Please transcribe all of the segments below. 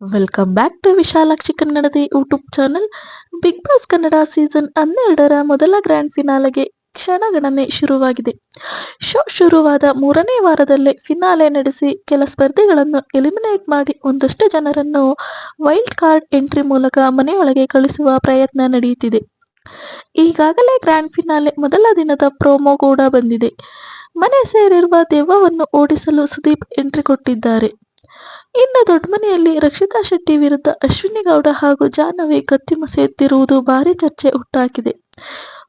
Welcome back to Vishalakshi ಕನ್ನಡದ YouTube channel Bigg Boss Kannada season ಹನ್ನೆರಡರ ಮೊದಲ ಗ್ರ್ಯಾಂಡ್ ಫಿನಾಲೆಗೆ ಕ್ಷಣಗಣನೆ ಶುರುವಾಗಿದೆ. ಶೋ ಶುರುವಾದ ಮೂರನೇ ವಾರದಲ್ಲೇ ಫಿನಾಲೆ ನಡೆಸಿ ಕೆಲ ಸ್ಪರ್ಧಿಗಳನ್ನು ಎಲಿಮಿನೇಟ್ ಮಾಡಿ ಒಂದಷ್ಟು ಜನರನ್ನು ವೈಲ್ಡ್ ಕಾರ್ಡ್ ಎಂಟ್ರಿ ಮೂಲಕ ಮನೆಯೊಳಗೆ ಕಳಿಸುವ ಪ್ರಯತ್ನ ನಡೆಯುತ್ತಿದೆ. ಈಗಾಗಲೇ ಗ್ರ್ಯಾಂಡ್ ಫಿನಾಲೆ ಮೊದಲ ದಿನದ ಪ್ರೋಮೋ ಕೂಡ ಬಂದಿದೆ. ಮನೆ ಸೇರಿರುವ ದೆವ್ವವನ್ನು ಓಡಿಸಲು ಸುದೀಪ್ ಎಂಟ್ರಿ ಕೊಟ್ಟಿದ್ದಾರೆ. ಇನ್ನು ದೊಡ್ಡಮನೆಯಲ್ಲಿ ರಕ್ಷಿತಾ ಶೆಟ್ಟಿ ವಿರುದ್ಧ ಅಶ್ವಿನಿ ಗೌಡ ಹಾಗೂ ಜಾಹ್ನವಿ ಕತ್ತಿ ಮಸೆಯುತ್ತಿರುವುದು ಭಾರಿ ಚರ್ಚೆ ಹುಟ್ಟಾಕಿದೆ.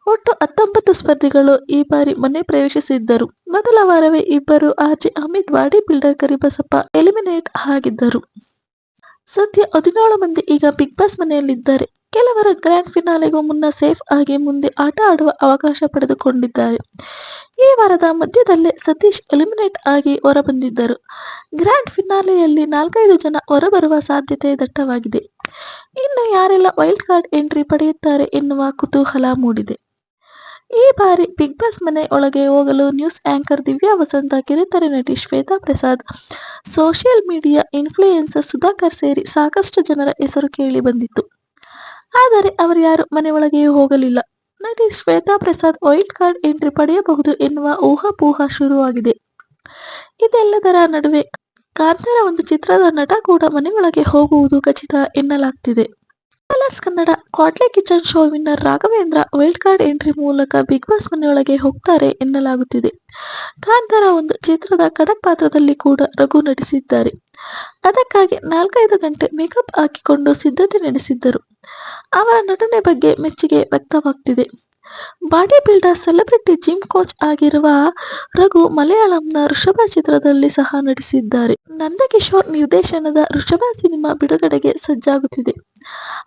ಒಟ್ಟು ಹತ್ತೊಂಬತ್ತು ಸ್ಪರ್ಧಿಗಳು ಈ ಬಾರಿ ಮನೆ ಪ್ರವೇಶಿಸಿದ್ದರು. ಮೊದಲ ವಾರವೇ ಇಬ್ಬರು ಆಚೆ Amit body builder Karibasappa, eliminate ಆಗಿದ್ದರು. ಸದ್ಯ ಹದಿನೇಳು ಮಂದಿ ಈಗ ಬಿಗ್ ಬಾಸ್ ಮನೆಯಲ್ಲಿದ್ದಾರೆ. ಕೆಲವರು ಗ್ರ್ಯಾಂಡ್ ಫಿನಾಲೆಗೂ ಮುನ್ನ ಸೇಫ್ ಆಗಿ ಮುಂದೆ ಆಟ ಆಡುವ ಅವಕಾಶ ಪಡೆದುಕೊಂಡಿದ್ದಾರೆ. ಈ ವಾರದ ಮಧ್ಯದಲ್ಲೇ ಸತೀಶ್ ಎಲಿಮಿನೇಟ್ ಆಗಿ ಹೊರಬಂದಿದ್ದರು. ಗ್ರ್ಯಾಂಡ್ ಫಿನಾಲೆಯಲ್ಲಿ ನಾಲ್ಕೈದು ಜನ ಹೊರಬರುವ ಸಾಧ್ಯತೆ ದಟ್ಟವಾಗಿದೆ. ಇನ್ನು ಯಾರೆಲ್ಲ ವೈಲ್ಡ್ ಕಾರ್ಡ್ ಎಂಟ್ರಿ ಪಡೆಯುತ್ತಾರೆ ಎನ್ನುವ ಕುತೂಹಲ ಮೂಡಿದೆ. ಈ ಬಾರಿ ಬಿಗ್ ಬಾಸ್ ಮನೆ ಒಳಗೆ ಹೋಗಲು ನ್ಯೂಸ್ ಆಂಕರ್ ದಿವ್ಯಾ ವಸಂತ, ಕಿರುತೆರೆ ನಟಿ Shwetha Prasad social media influencer Sudhakar ಸೇರಿ ಸಾಕಷ್ಟು ಜನರ ಹೆಸರು ಕೇಳಿ ಬಂದಿತ್ತು. ಆದರೆ ಅವರು ಯಾರು ಮನೆ ಒಳಗೆಯೂ ಹೋಗಲಿಲ್ಲ. ನಟಿ Shwetha Prasad wild card entry ಪಡೆಯಬಹುದು ಎನ್ನುವ ಊಹಾಪೋಹ ಶುರುವಾಗಿದೆ. ಇದೆಲ್ಲದರ ನಡುವೆ ಕಾಂತಾರ ಒಂದು ಚಿತ್ರದ ನಟ ಕೂಡ ಮನೆಯೊಳಗೆ ಹೋಗುವುದು ಖಚಿತ ಎನ್ನಲಾಗ್ತಿದೆ. Colors Kannada Kwatle kitchen show winner Raghavendra wild card entry ಮೂಲಕ ಬಿಗ್ ಬಾಸ್ ಮನೆಯೊಳಗೆ ಹೋಗ್ತಾರೆ ಎನ್ನಲಾಗುತ್ತಿದೆ. ಕಾಂತಾರ ಒಂದು ಚಿತ್ರದ ಖಡಕ್ ಪಾತ್ರದಲ್ಲಿ ಕೂಡ ರಘು ನಟಿಸಿದ್ದಾರೆ. ಅದಕ್ಕಾಗಿ ನಾಲ್ಕೈದು ಗಂಟೆ ಮೇಕಪ್ ಹಾಕಿಕೊಂಡು ಸಿದ್ಧತೆ ನಡೆಸಿದ್ದರು. ಅವರ ನಟನೆ ಬಗ್ಗೆ ಮೆಚ್ಚುಗೆ ವ್ಯಕ್ತವಾಗ್ತಿದೆ. Body builder celebrity gym coach ಆಗಿರುವ ರಘು ಮಲಯಾಳಂನ ಋಷಭ ಚಿತ್ರದಲ್ಲಿ ಸಹ ನಟಿಸಿದ್ದಾರೆ. ನಂದಕಿಶೋರ್ ನಿರ್ದೇಶನದ ಋಷಭ ಸಿನಿಮಾ ಬಿಡುಗಡೆಗೆ ಸಜ್ಜಾಗುತ್ತಿದೆ.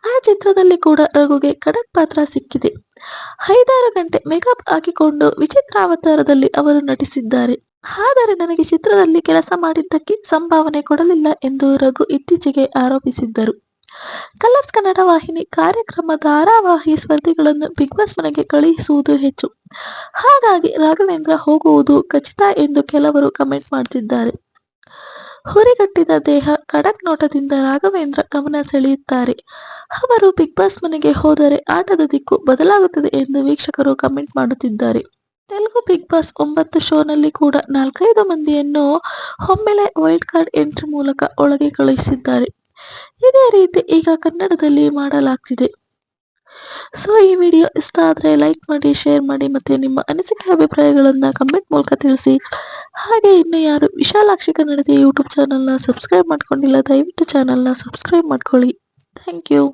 ಆ ಚಿತ್ರದಲ್ಲಿ ಕೂಡ ರಘುಗೆ ಖಡಕ್ ಪಾತ್ರ ಸಿಕ್ಕಿದೆ. ಐದಾರು ಗಂಟೆ ಮೇಕಪ್ ಹಾಕಿಕೊಂಡು ವಿಚಿತ್ರ ಅವತಾರದಲ್ಲಿ ಅವರು ನಟಿಸಿದ್ದಾರೆ. ಆದರೆ ನನಗೆ ಚಿತ್ರದಲ್ಲಿ ಕೆಲಸ ಮಾಡಿದ್ದಕ್ಕೆ ಸಂಭಾವನೆ ಕೊಡಲಿಲ್ಲ ಎಂದು ರಘು ಇತ್ತೀಚೆಗೆ ಆರೋಪಿಸಿದ್ದರು. ಕಲರ್ಸ್ ಕನ್ನಡ ವಾಹಿನಿ ಕಾರ್ಯಕ್ರಮ ಧಾರಾವಾಹಿ ಸ್ಪರ್ಧಿಗಳನ್ನು ಬಿಗ್ ಬಾಸ್ ಮನೆಗೆ ಕಳುಹಿಸುವುದು ಹೆಚ್ಚು. ಹಾಗಾಗಿ ರಾಘವೇಂದ್ರ ಹೋಗುವುದು ಖಚಿತ ಎಂದು ಕೆಲವರು ಕಮೆಂಟ್ ಮಾಡ್ತಿದ್ದಾರೆ. ಹುರಿಗಟ್ಟಿದ ದೇಹ ಖಡಕ್ ನೋಟದಿಂದ ರಾಘವೇಂದ್ರ ಗಮನ ಸೆಳೆಯುತ್ತಾರೆ. ಅವರು ಬಿಗ್ ಬಾಸ್ ಮನೆಗೆ ಹೋದರೆ ಆಟದ ದಿಕ್ಕು ಬದಲಾಗುತ್ತದೆ ಎಂದು ವೀಕ್ಷಕರು ಕಮೆಂಟ್ ಮಾಡುತ್ತಿದ್ದಾರೆ. ತೆಲುಗು ಬಿಗ್ ಬಾಸ್ ಒಂಬತ್ತು ಶೋನಲ್ಲಿ ಕೂಡ ನಾಲ್ಕೈದು ಮಂದಿಯನ್ನು ಒಮ್ಮೆಲೆ ವೈಲ್ಡ್ ಕಾರ್ಡ್ ಎಂಟ್ರಿ ಮೂಲಕ ಒಳಗೆ ಕಳುಹಿಸಿದ್ದಾರೆ. ಇದೇ ರೀತಿ ಈಗ ಕನ್ನಡದಲ್ಲಿ ಮಾಡಲಾಗ್ತಿದೆ. ಸೊ ಈ ವಿಡಿಯೋ ಇಷ್ಟ ಆದರೆ ಲೈಕ್ ಮಾಡಿ ಶೇರ್ ಮಾಡಿ ಮತ್ತು ನಿಮ್ಮ ಅನಿಸಿಕೆ ಅಭಿಪ್ರಾಯಗಳನ್ನು ಕಮೆಂಟ್ ಮೂಲಕ ತಿಳಿಸಿ. ಹಾಗೆ ಇನ್ನು ಯಾರು ವಿಶಾಲಾಕ್ಷಿ ಕನ್ನಡದ ಯೂಟ್ಯೂಬ್ ಚಾನಲ್ನ ಸಬ್ಸ್ಕ್ರೈಬ್ ಮಾಡ್ಕೊಂಡಿಲ್ಲ, ದಯವಿಟ್ಟು ಚಾನಲ್ನ ಸಬ್ಸ್ಕ್ರೈಬ್ ಮಾಡ್ಕೊಳ್ಳಿ. Thank you